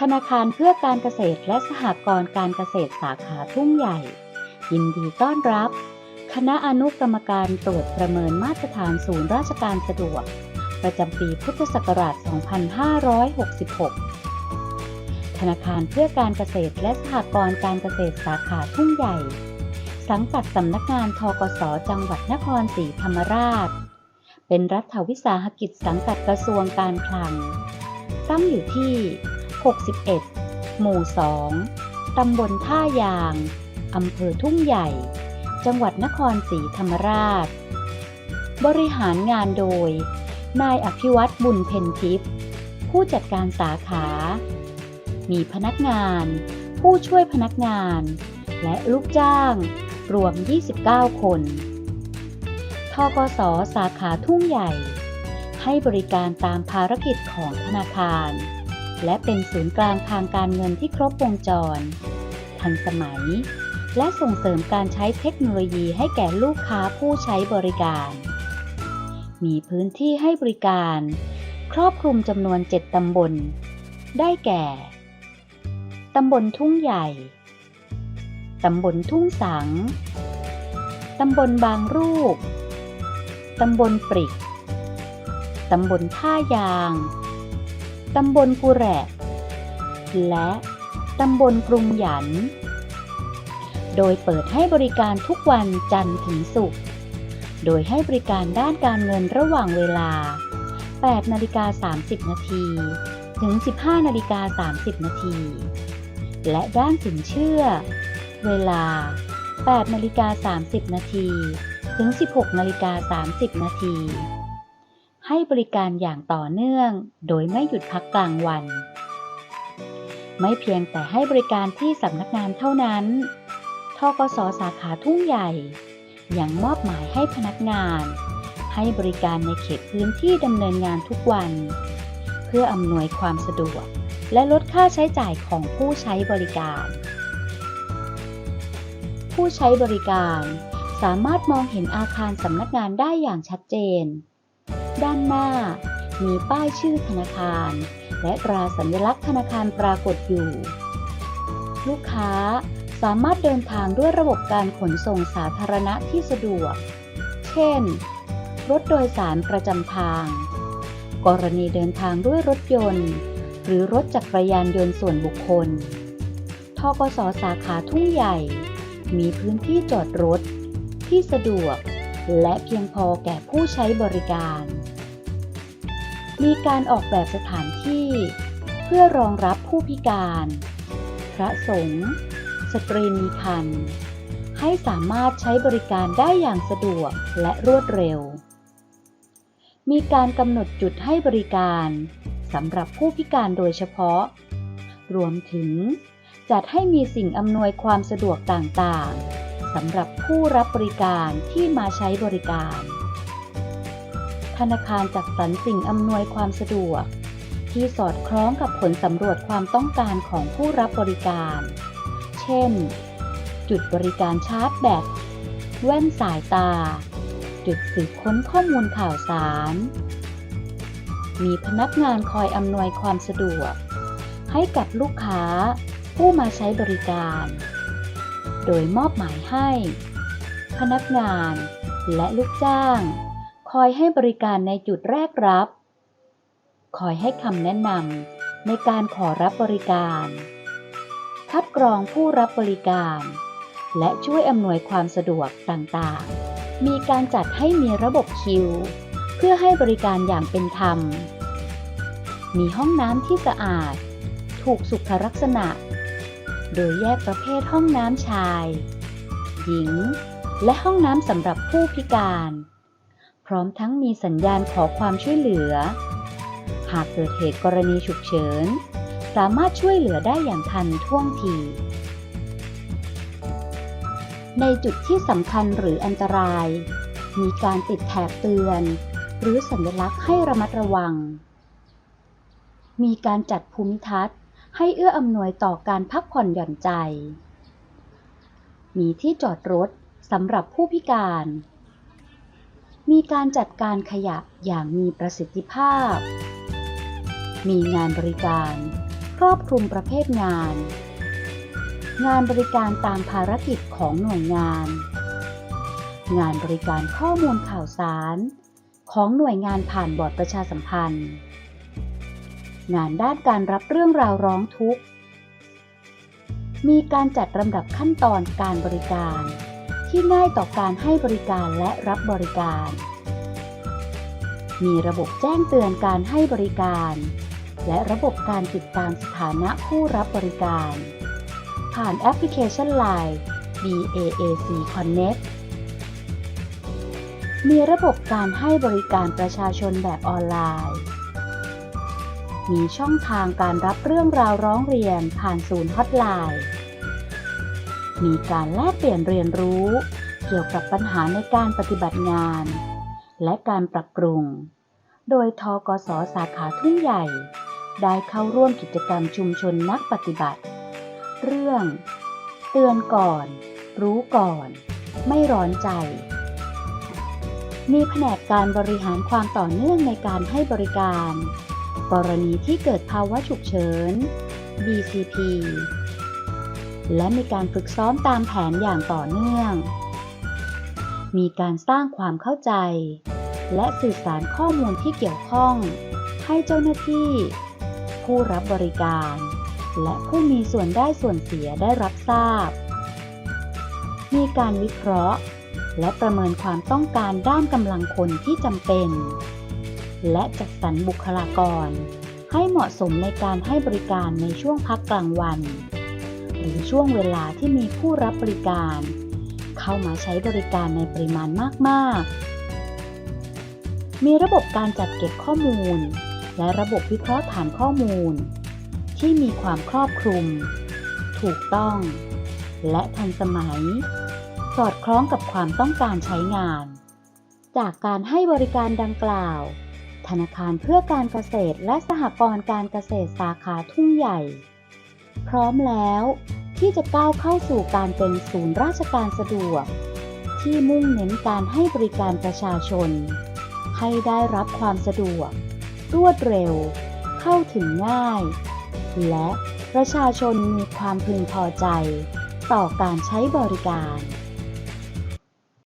ธนาคารเพื่อการเกษตรและสหกรณ์การเกษตรสาขาทุ่งใหญ่ ยินดีต้อนรับ คณะอนุกรรมการตรวจประเมินมาตรฐานศูนย์ราชการสะดวก ประจำปีพุทธศักราช 2566 ธนาคารเพื่อการเกษตรและสหกรณ์การเกษตรสาขาทุ่งใหญ่ สังกัดสำนักงานทกสจังหวัดนครศรีธรรมราช เป็นรัฐวิสาหกิจสังกัดกระทรวงการคลัง ตั้งอยู่ที่ 61 หมู่ 2 ตำบลท่ายาง อำเภอทุ่งใหญ่ จังหวัดนครศรีธรรมราช บริหารงานโดย นายอภิวัตบุญเพ็ญทิพย์ ผู้จัดการสาขา มีพนักงาน ผู้ช่วยพนักงาน และลูกจ้าง รวม 29 คนทกสสาขาทุ่งใหญ่ ให้บริการตามภารกิจของธนาคาร และเป็นศูนย์กลางทางการเงินที่ครบวงจร ทันสมัย และส่งเสริมการใช้เทคโนโลยีให้แก่ลูกค้าผู้ใช้บริการ มีพื้นที่ให้บริการ ครอบคลุมจำนวน 7 ตำบล ได้แก่ ตำบลทุ่งใหญ่ ตำบลทุ่งสัง ตำบลบางรูป ตำบลปริก ตำบลท่ายาง ตำบลกุแระและตำบลกรุงหยัน โดยเปิดให้บริการทุกวันจันทร์ถึงศุกร์ โดยให้บริการด้านการเงินระหว่างเวลา 8 นาฬิกา 30 นาทีถึง 15 นาฬิกา 30 นาที และด้านสินเชื่อ เวลา 8 นาฬิกา 30 นาที ถึง 16 นาฬิกา 30 นาที ให้บริการอย่างต่อเนื่อง โดยไม่หยุดพักกลางวัน ไม่เพียงแต่ให้บริการที่สำนักงานเท่านั้น ทกสสาขาทุ่งใหญ่ ยังมอบหมายให้พนักงาน ให้บริการในเขตพื้นที่ดำเนินงานทุกวัน เพื่ออำนวยความสะดวก และลดค่าใช้จ่ายของผู้ใช้บริการ ผู้ใช้บริการสามารถมองเห็นอาคารสำนักงานได้อย่างชัดเจน ด้านหน้า มีป้ายชื่อธนาคาร และตราสัญลักษณ์ธนาคารปรากฏอยู่ ลูกค้าสามารถเดินทางด้วยระบบการขนส่งสาธารณะที่สะดวก เช่น รถโดยสารประจำทาง กรณีเดินทางด้วยรถยนต์ หรือรถจักรยานยนต์ส่วนบุคคล ทกสสาขาทุ่งใหญ่ มีพื้นที่จอดรถที่สะดวก และเพียงพอแก่ผู้ใช้บริการ มีการออกแบบสถานที่ เพื่อรองรับผู้พิการ พระสงฆ์สตรีมีครรภ์ให้สามารถใช้บริการได้อย่างสะดวกและรวดเร็ว มีการกำหนดจุดให้บริการสำหรับผู้พิการโดยเฉพาะ รวมถึง จัดให้มีสิ่งอำนวยความสะดวกต่างๆสำหรับผู้รับบริการที่มาใช้บริการ ธนาคารจัดสรรสิ่งอำนวยความสะดวก ที่สอดคล้องกับผลสำรวจความต้องการของผู้รับบริการ เช่น จุดบริการชาร์จแบต แว่นสายตา จุดสืบค้นข้อมูลข่าวสาร มีพนักงานคอยอำนวยความสะดวก ให้กับลูกค้าผู้มาใช้บริการ โดยมอบหมายให้ พนักงานและลูกจ้าง คอยให้บริการในจุดแรกรับ คอยให้คำแนะนำในการขอรับบริการ คัดกรองผู้รับบริการ และช่วยอำนวยความสะดวกต่างๆ มีการจัดให้มีระบบคิว เพื่อให้บริการอย่างเป็นธรรม มีห้องน้ำที่สะอาด ถูกสุขลักษณะ โดยแยกประเภทห้องน้ำชาย หญิง และห้องน้ำสำหรับผู้พิการ ร้อมทั้งมีสัญญาณขอความช่วยเหลือ หากเกิดเหตุกรณีฉุกเฉิน สามารถช่วยเหลือได้อย่างทันท่วงที ในจุดที่สำคัญหรืออันตราย มีการติดแถบเตือน หรือสัญลักษณ์ให้ระมัดระวัง มีการจัดภูมิทัศน์ให้เอื้ออำนวยต่อการพักผ่อนหย่อนใจ มีที่จอดรถสำหรับผู้พิการ มีการจัดการขยะอย่างมีประสิทธิภาพ มีงานบริการครอบคลุมประเภทงาน งานบริการตามภารกิจของหน่วยงาน งานบริการข้อมูลข่าวสาร ของหน่วยงานผ่านบอร์ดประชาสัมพันธ์ งานด้านการรับเรื่องราวร้องทุกข์ มีการจัดลำดับขั้นตอนการบริการ ที่ง่ายต่อการให้บริการและรับบริการ มีระบบแจ้งเตือนการให้บริการ และระบบการติดตามสถานะผู้รับบริการ ผ่านแอปพลิเคชัน Line BAAC Connect มีระบบการให้บริการประชาชนแบบออนไลน์ มีช่องทางการรับเรื่องราวร้องเรียนผ่านศูนย์ฮอตไลน์ มีการแลกเปลี่ยนเรียนรู้ เกี่ยวกับปัญหาในการปฏิบัติงาน และการปรับปรุง โดยทกสสาขาทุ่งใหญ่ ได้เข้าร่วมกิจกรรมชุมชนนักปฏิบัติ เรื่อง เตือนก่อน รู้ก่อน ไม่ร้อนใจ มีแผนกการบริหารความต่อเนื่องในการให้บริการ กรณีที่เกิดภาวะฉุกเฉิน BCP และมีการฝึกซ้อมตามแผนอย่างต่อเนื่อง มีการสร้างความเข้าใจ และสื่อสารข้อมูลที่เกี่ยวข้อง ให้เจ้าหน้าที่ ผู้รับบริการ และผู้มีส่วนได้ส่วนเสียได้รับทราบ มีการวิเคราะห์ และประเมินความต้องการด้านกำลังคนที่จำเป็น และจัดสรรบุคลากรให้เหมาะสมในการให้บริการในช่วงพักกลางวัน หรือช่วงเวลาที่มีผู้รับบริการ เข้ามาใช้บริการในปริมาณมาก ๆ มีระบบการจัดเก็บข้อมูล และระบบวิเคราะห์ฐานข้อมูล ที่มีความครอบคลุม ถูกต้อง และทันสมัย สอดคล้องกับความต้องการใช้งาน จากการให้บริการดังกล่าว ธนาคารเพื่อการเกษตรและสหกรณ์การเกษตรสาขาทุ่งใหญ่ พร้อมแล้วที่จะก้าวเข้าสู่การเป็นศูนย์ราชการสะดวก ที่มุ่งเน้นการให้บริการประชาชน ให้ได้รับความสะดวก รวดเร็ว เข้าถึงง่าย และประชาชนมีความพึงพอใจ ต่อการใช้บริการ